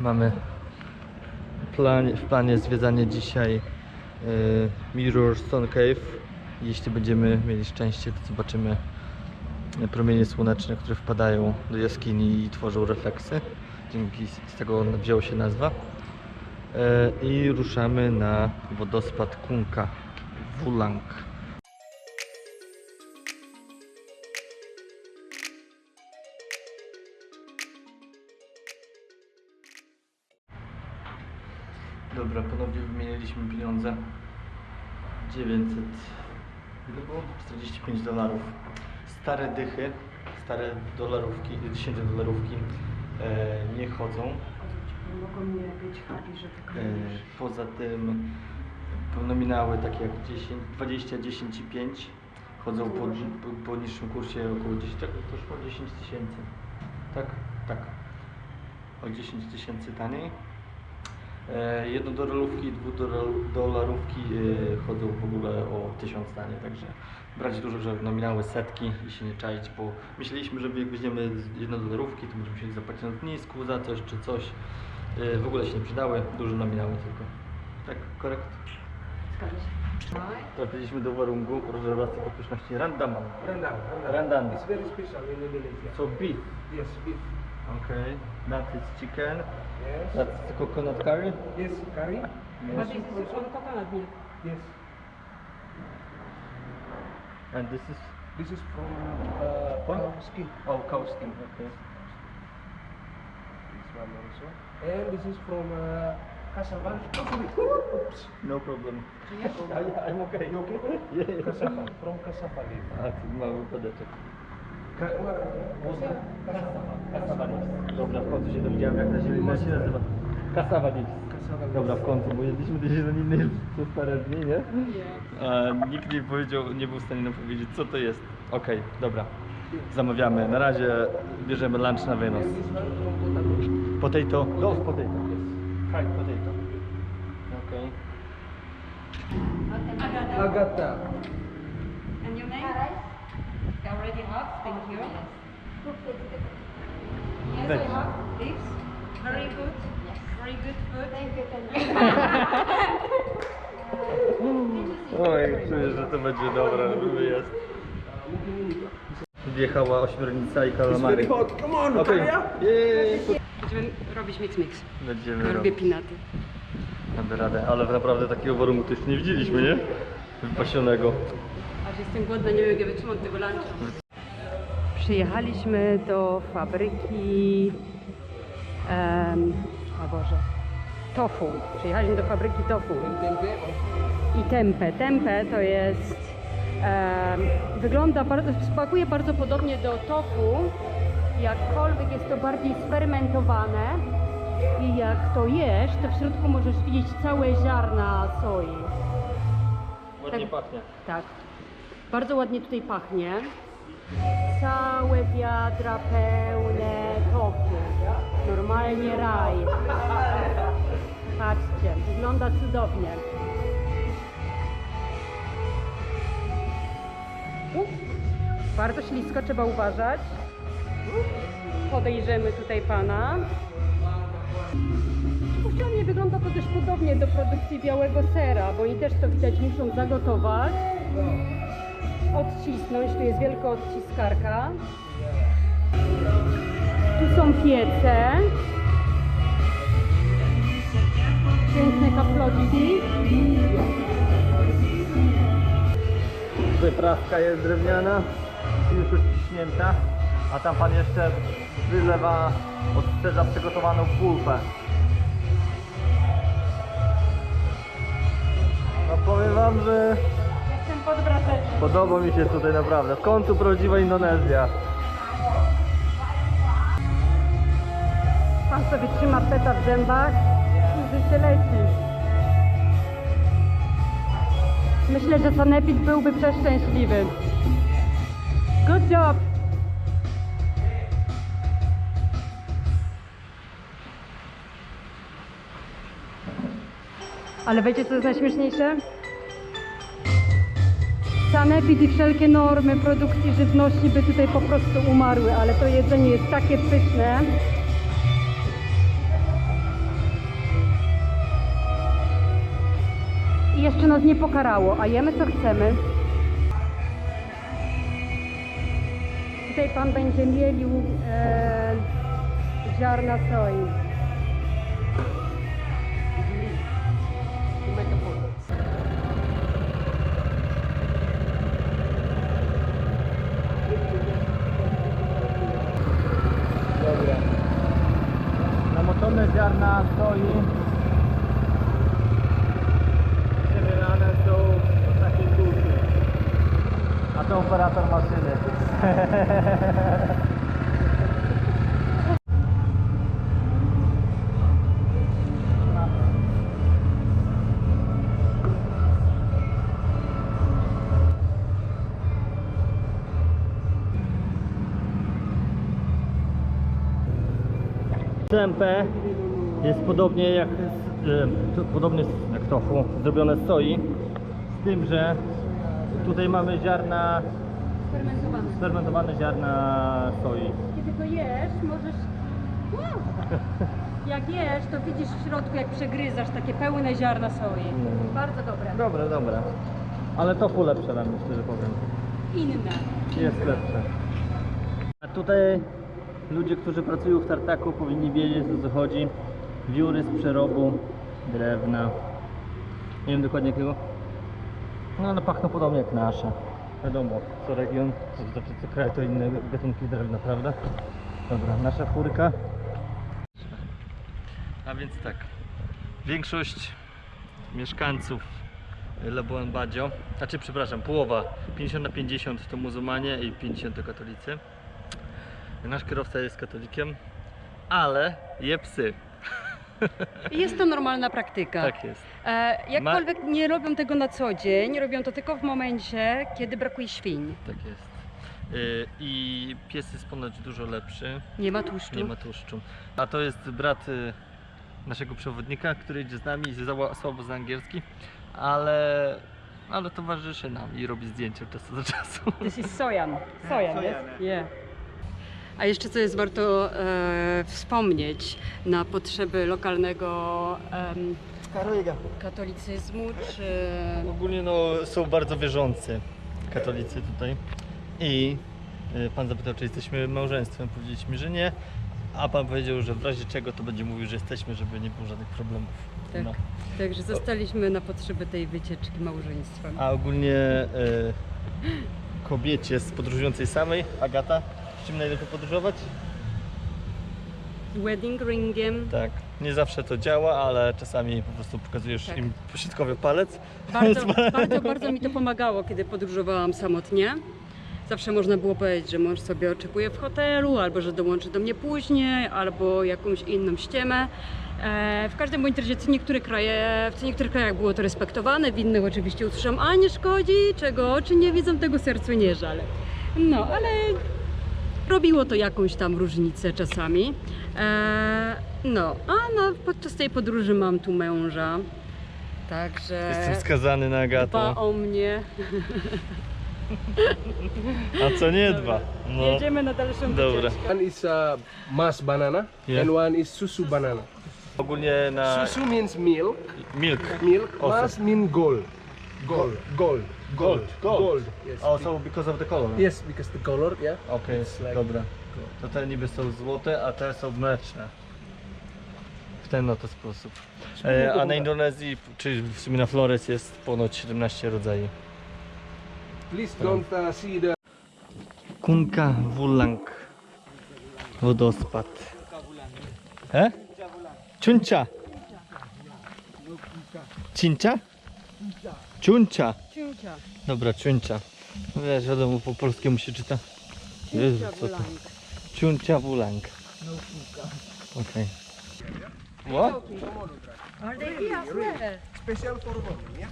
Mamy plan, w planie zwiedzanie dzisiaj y, Mirror Stone Cave. Jeśli będziemy mieli szczęście, to zobaczymy y, promienie słoneczne, które wpadają do jaskini i tworzą refleksy. Dzięki z tego wzięła się nazwa. Y, I ruszamy na wodospad Kunka Wulang. 900, ile było? 45 dolarów. Stare dychy, stare dolarówki, 10 dolarówki e, nie chodzą. Mogą nie być happy, że E, wykonujesz. poza tym nominały takie jak 10, 20, 10 i 5 chodzą po, po, po niższym kursie około 10, tak to szło 10 tysięcy. Tak, tak. O 10 tysięcy taniej. E, Jednodolarówki i dwudolarówki e, chodzą w ogóle o 1000 taniej, także brać dużo, że nominały setki i się nie czaić, bo myśleliśmy, że jak weźmiemy jednodolarówki, to będziemy musieli zapłacić na lotnisku za coś czy coś. E, W ogóle się nie przydały, duże nominały tylko. Tak, korekt? Zgadza się. Trafiliśmy do warunku rezerwacji popuszności Randaman. Rendang. Rendang. It's very special in Indonesia. So beef. Yes, beef. Okay. That is chicken. Yes. That's the coconut curry. Yes, curry. But this is from coconut milk. Yes. And this is This is from uh, cow skin. oh cow skin. Okay. This one also. And this is from uh, cassava. Oh. Oops. No problem. Yeah, I'm okay. You okay? Yeah, yeah. Cassava. From cassava leaf. A, tu mały wypadeczek. Ka- Cassava. Kasawa leaves. Dobra, w końcu się dowiedziałem jak na ziemi się nazywa. Kasawa leaf. Dobra, w końcu, bo jedliśmy do zieleniny już przez parę dni, nie? A nikt nie powiedział, nie był w stanie nam powiedzieć, co to jest. Okej, dobra. Zamawiamy. Na razie bierzemy lunch na wynos. Potato. Potato. No, potato. Fried potato. Okej. Agata. Agata. And your name? Already have, thank you. Thank you. This. Very good. Very good food. Thank you, Oj, czuję, że to będzie dobry wyjazd. Wjechała ośmiornica i kalamary. very hot. Come on. Jej. Będziemy robić mix mix. Będziemy Ja robię robić. pinaty. Damy radę, ale naprawdę takiego warunku to jeszcze nie widzieliśmy, nie? Wypasionego. Aż jestem głodna, nie wiem jak ja wytrzymam tego luncha. Przyjechaliśmy do fabryki... Um, o Boże. Tofu. Przyjechaliśmy do fabryki tofu. i tempeh. Tempeh to jest, em, wygląda, bardzo, smakuje bardzo podobnie do tofu, jakkolwiek jest to bardziej sfermentowane i jak to jesz, to w środku możesz widzieć całe ziarna soi. Ładnie Tak. pachnie. Tak, bardzo ładnie tutaj pachnie. Całe wiadra pełne tofu. Normalnie raj. Patrzcie, wygląda cudownie. U, Bardzo ślisko, trzeba uważać. Podejrzymy tutaj pana. Przypuszczalnie wygląda to też podobnie do produkcji białego sera, bo oni też to widać muszą zagotować, odcisnąć, tu jest wielka odciskarka. Tu są piece. Piękne kaplotki. Wyprawka jest drewniana, już odciśnięta, a tam pan jeszcze wylewa odsterza przygotowaną pulpę. No powiem wam, że podoba mi się tutaj naprawdę. W końcu prawdziwa Indonezja. Pan sobie trzyma peta w zębach i życie leci. Myślę, że Sanepid byłby przeszczęśliwy. Good job! Ale wiecie co jest najśmieszniejsze? sanepid i wszelkie normy produkcji żywności by tutaj po prostu umarły, ale to jedzenie jest takie pyszne. I jeszcze nas nie pokarało, a jemy co chcemy. Tutaj Pan będzie mielił e, ziarna soi. Tempeh jest podobnie jak podobnie jak tofu, zrobione z soi, z tym, że tutaj mamy ziarna, Fermentowane. sfermentowane ziarna soi. Kiedy to jesz, możesz... Wow! Jak jesz, to widzisz w środku, jak przegryzasz takie pełne ziarna soi. Mm. Bardzo dobre. Dobre, dobre. Ale tofu lepsze dla mnie, szczerze powiem. Inne. Jest lepsze. A tutaj ludzie, którzy pracują w tartaku powinni wiedzieć o co chodzi. Wióry z przerobu drewna. Nie wiem dokładnie jakiego. No ale pachną podobnie jak nasze. Wiadomo, co region, co znaczy co kraj to inne gatunki drewna, prawda? Dobra, nasza furka. A więc tak. Większość mieszkańców Labuan Badio, znaczy przepraszam, połowa, 50 na 50 to muzułmanie i 50 to katolicy. Nasz kierowca jest katolikiem, ale je psy. Jest to normalna praktyka. Tak jest. E, jakkolwiek nie robią tego na co dzień, robią to tylko w momencie, kiedy brakuje świń. Tak jest. Y, I pies jest ponoć dużo lepszy, Nie ma tłuszczu. nie ma tłuszczu. A to jest brat y, naszego przewodnika, który idzie z nami i słabo z angielski, ale, ale towarzyszy nam i robi zdjęcia od czasu do czasu. This is sojan. Sojan, yes? Yeah. A jeszcze co jest warto e, wspomnieć na potrzeby lokalnego em, katolicyzmu, czy Ogólnie no, są bardzo wierzący katolicy tutaj i y, pan zapytał, czy jesteśmy małżeństwem. Powiedzieliśmy, że nie, a pan powiedział, że w razie czego to będzie mówił, że jesteśmy, żeby nie było żadnych problemów. Tak. No. Także zostaliśmy na potrzeby tej wycieczki małżeństwem. A ogólnie y, kobiecie z podróżującej samej, Agata, z czym najlepiej podróżować? Wedding ringiem. Tak, nie zawsze to działa, ale czasami po prostu pokazujesz Tak. im pośrodkowy palec. Bardzo, bardzo, bardzo mi to pomagało, kiedy podróżowałam samotnie. Zawsze można było powiedzieć, że mąż sobie oczekuje w hotelu, albo że dołączy do mnie później, albo jakąś inną ściemę. E, w każdym bądź razie co niektóre kraje, w niektórych krajach było to respektowane, w innych oczywiście usłyszałam, a nie szkodzi, czego oczy nie widzą, tego sercu nie żal. No, ale robiło to jakąś tam różnicę czasami. E, no, a no, podczas tej podróży mam tu męża. Także Jestem skazany na dba Agatę. o mnie. A co nie dba? No. Jedziemy na dalszą Dobra. wycieczkę. One is uh, mas banana Yeah. and one is susu banana. Ogólnie na Susu means milk. milk. Milk. Also. Mas mean gold. Gold. Gold. Gold. Gold. Gold. Yes. Also because of the color. Yes, because the color, yeah. It's like dobra. To te niby są złote, a te są mleczne. W ten oto sposób. E, a na Indonezji, czy w sumie na Flores jest ponoć 17 rodzajów. Please don't uh, see the Kunka Wulang. Wodospad. E? Ciuncia. Cincia? Ciuncia. Ciucia. Dobra, ciuncia. Wiesz, wiadomo, po polskiemu się czyta. Jezu, co to? Wulang. Ciuncia Wulang. Okej. What? As well? special for yeah?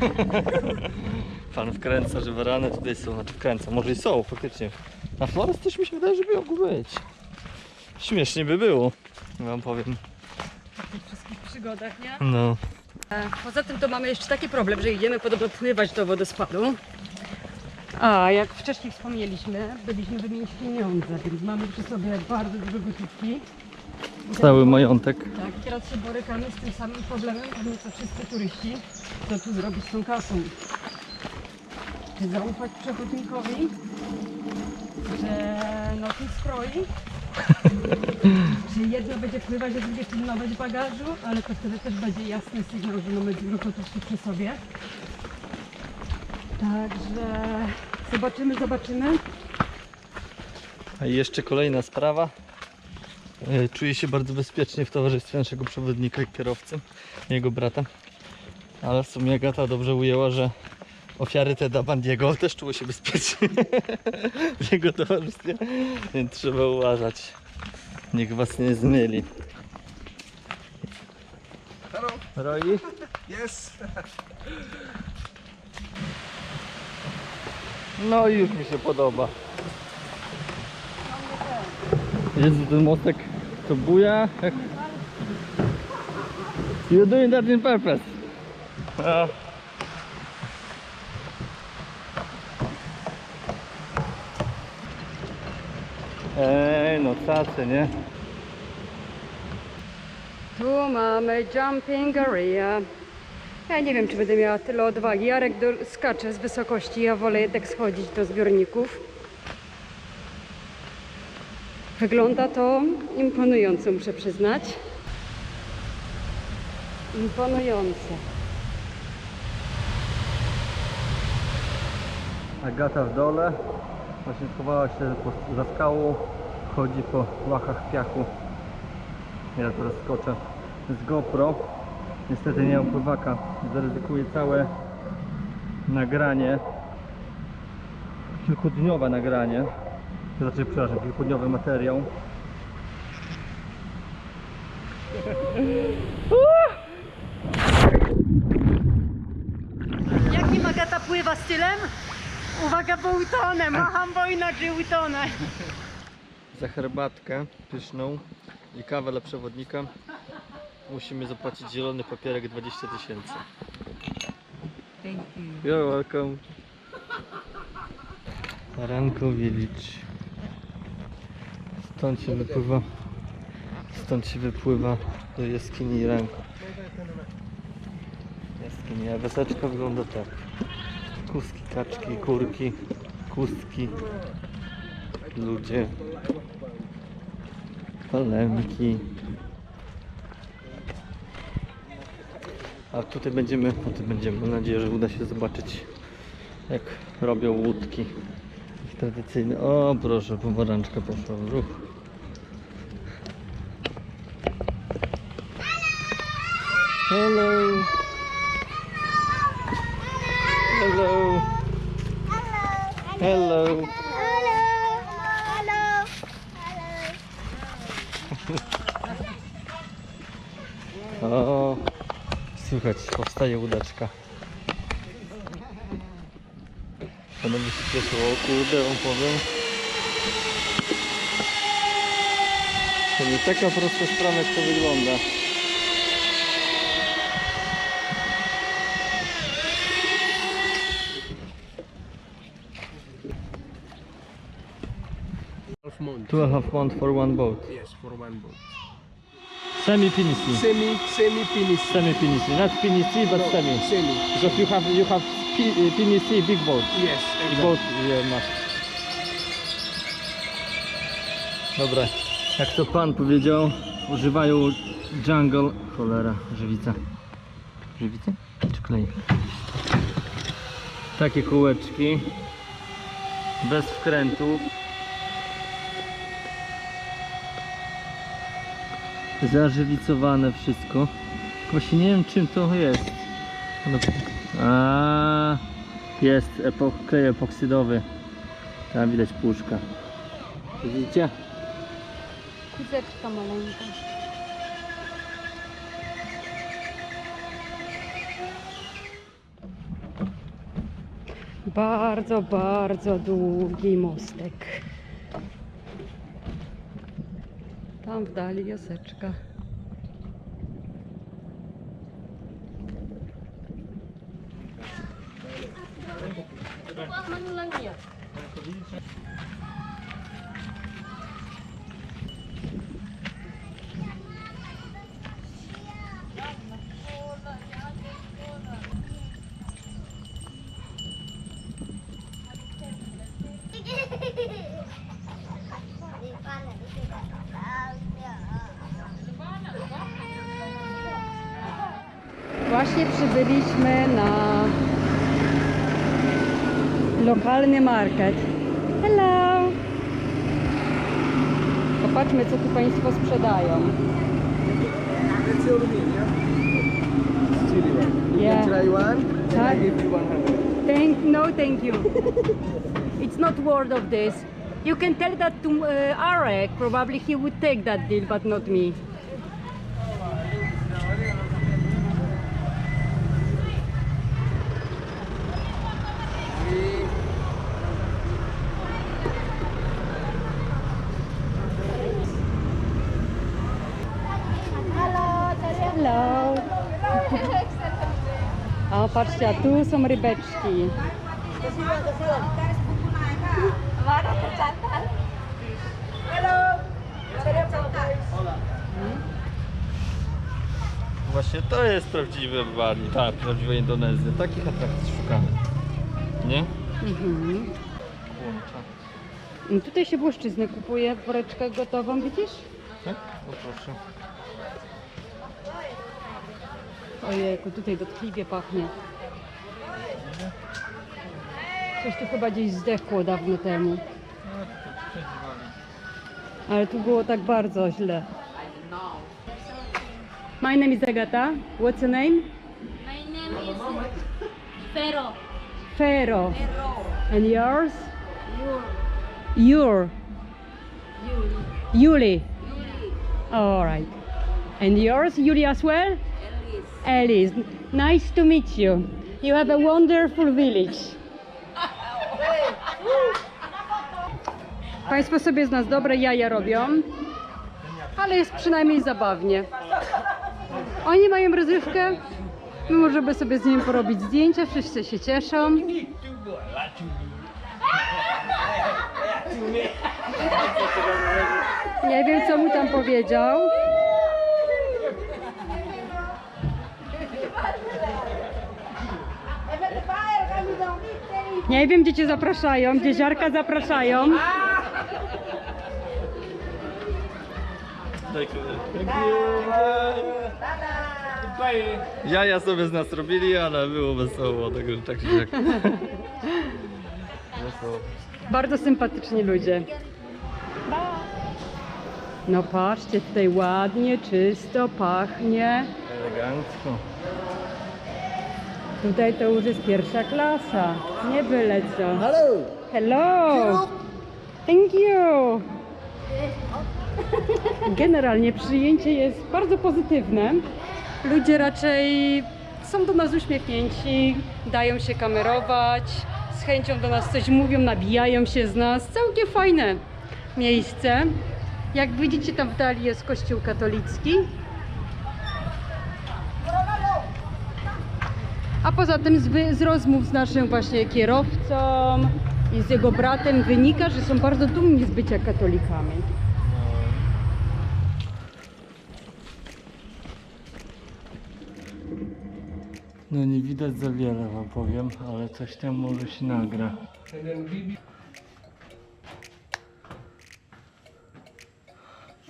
Pan wkręca, że warany tutaj są, znaczy wkręca, może i są faktycznie. Na Flores coś mi się wydaje, że mogło być. Śmiesznie by było, wam powiem. W tych wszystkich przygodach, nie? No. E, Poza tym to mamy jeszcze taki problem, że idziemy podobno pływać do wodospadu. A jak wcześniej wspomnieliśmy, byliśmy wymienić pieniądze, więc mamy przy sobie bardzo dużo gotówki. cały majątek. Tak, teraz się borykamy z tym samym problemem, pewnie co wszyscy turyści, co tu zrobić z tą kasą. Czy zaufać przewodnikowi, że noty skroi, czy jedno będzie wpływać, a drugie pilnować bagażu, ale to wtedy też będzie jasny sygnał, że mamy dużo kotówki przy sobie. Także zobaczymy, zobaczymy. A jeszcze kolejna sprawa. E, Czuję się bardzo bezpiecznie w towarzystwie naszego przewodnika i kierowcy, jego brata. Ale w sumie Agata dobrze ujęła, że ofiary Teda Bandiego też czuły się bezpiecznie w jego towarzystwie, więc trzeba uważać. Niech was nie zmyli. Hello. Roi? Yes. No i już mi się podoba. Jezu, ten mostek to buja. Jak... You're doing that in purpose. A. Ej, no tacy, nie? Tu mamy jumping area. Ja nie wiem, czy będę miała tyle odwagi. Jarek do, skacze z wysokości, ja wolę jednak schodzić do zbiorników. Wygląda to imponująco, muszę przyznać. Imponujące. Agata w dole. Właśnie schowała się za skałą. Chodzi po łachach piachu. Ja teraz skoczę z GoPro. Niestety nie mam pływaka. Zaryzykuję całe nagranie. Kilkudniowe nagranie. Znaczy, przepraszam, kilkudniowy materiał. Jakim Agata pływa stylem? Uwaga, bo utonę, macham, bo inaczej utonę. Za herbatkę pyszną i kawę dla przewodnika musimy zapłacić zielony papierek 20 tysięcy. You're welcome. Ranko Village. Stąd się wypływa. Stąd się wypływa do jaskini Ranko. Jaskini, a wyseczka wygląda tak. Kuski, kaczki, kurki, kustki, ludzie, palemki. A tutaj będziemy, tutaj będziemy, mam nadzieję, że uda się zobaczyć jak robią łódki. Tradycyjne. O proszę, pomarańczka poszła w ruch. Hello. Hello. Hello. O, słychać, powstaje łódeczka. Panowie się cieszą, o kurde, wam powiem. To nie taka prosta sprawa, jak to wygląda. Half month. Two and a half for one boat. Yes, for one boat. Semi pinisi. Semi, semi finish. Semi pinisi. Not pinisi, but semi. Semi. Because you have you have pinisi big boat. Yes, I exactly. boat yeah, masz. Dobra, jak to pan powiedział, używają jungle. Cholera, żywica. Żywica? Czy klej? Takie kółeczki. Bez wkrętów. Zażywicowane wszystko. Właśnie nie wiem czym to jest. No, A, jest epok, klej epoksydowy. Tam widać puszka. Widzicie? Kuzeczka maleńka. Bardzo, bardzo długi mostek. Tam w dali jaseczka. Właśnie przybyliśmy na lokalny market. Hello! Popatrzmy, co tu Państwo sprzedają. That's your meal, yeah? Chili one. You Yeah. can try one, and Huh? I give you 100. Thank, no, thank you. it's not worth of this. You can tell that to uh, Arek. Probably he would take that deal, but not me. Hello. A patrzcie, a tu są rybeczki. Właśnie to jest prawdziwe Bali, tak, prawdziwa Indonezja. Takich atrakcji szukamy. Nie? Mhm. I Tutaj się błyszczyznę kupuje, woreczkę gotową, widzisz? Tak? O proszę. Ojejku, tutaj dotkliwie pachnie. Coś tu chyba gdzieś zdechło dawno temu. Ale tu było tak bardzo źle. My name is Agata. What's your name? My name is Fero. Fero. And yours? Your. Yuli. All right. And yours, Yuli as well? Ellis. Alice, nice to meet you. You have a wonderful village. Państwo sobie z nas dobre jaja robią, ale jest przynajmniej zabawnie. Oni mają rozrywkę, my możemy sobie z nimi porobić zdjęcia, wszyscy się cieszą. Nie wiem, co mu tam powiedział. Nie wiem, gdzie cię zapraszają, gdzie ziarka zapraszają. Jaja sobie z nas robili, ale było wesoło, także tak się jak. Wesoło. Bardzo sympatyczni ludzie. No patrzcie, tutaj ładnie, czysto, pachnie. Elegancko. Tutaj to już jest pierwsza klasa, nie byle co. Hello. Hello! Thank you! Generalnie przyjęcie jest bardzo pozytywne. Ludzie raczej są do nas uśmiechnięci, dają się kamerować, z chęcią do nas coś mówią, nabijają się z nas. Całkiem fajne miejsce. Jak widzicie, tam w dali jest kościół katolicki. A poza tym z, z rozmów z naszym właśnie kierowcą i z jego bratem wynika, że są bardzo dumni z bycia katolikami. No nie widać za wiele wam powiem, ale coś tam może się nagra.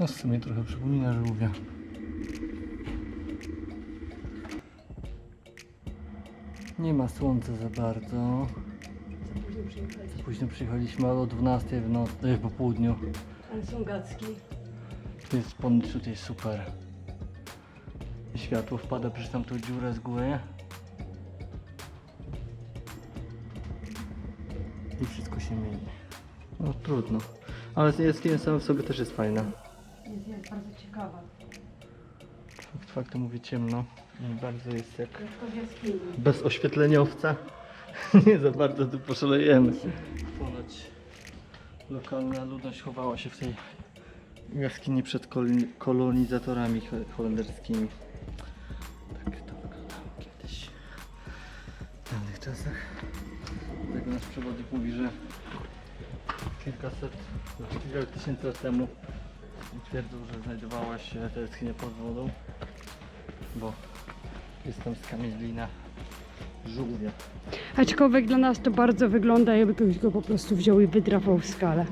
No w sumie trochę przypomina żółwia. Nie ma słońca za bardzo. Za późno przyjechaliśmy, ale o 12 w nocy, e, po południu. Ale są gacki. Tu jest tutaj super. Światło wpada przez tamtą dziurę z góry. Się. No trudno. Ale jaskinia sama w sobie też jest fajna. Jest, jest bardzo ciekawa. Fakt faktem mówię ciemno. I bardzo jest jak Tylko w jaskini. bez oświetleniowca. Nie za bardzo tu poszalejemy. Ponoć lokalna ludność chowała się w tej jaskini przed koloni- kolonizatorami ho- holenderskimi. Przewodnik mówi, że kilkaset, kilka tysięcy lat temu twierdzą, że znajdowała się ta pod wodą, bo jest tam skamielina żółwia. Aczkolwiek dla nas to bardzo wygląda, jakby ktoś go po prostu wziął i wydrapał w skale.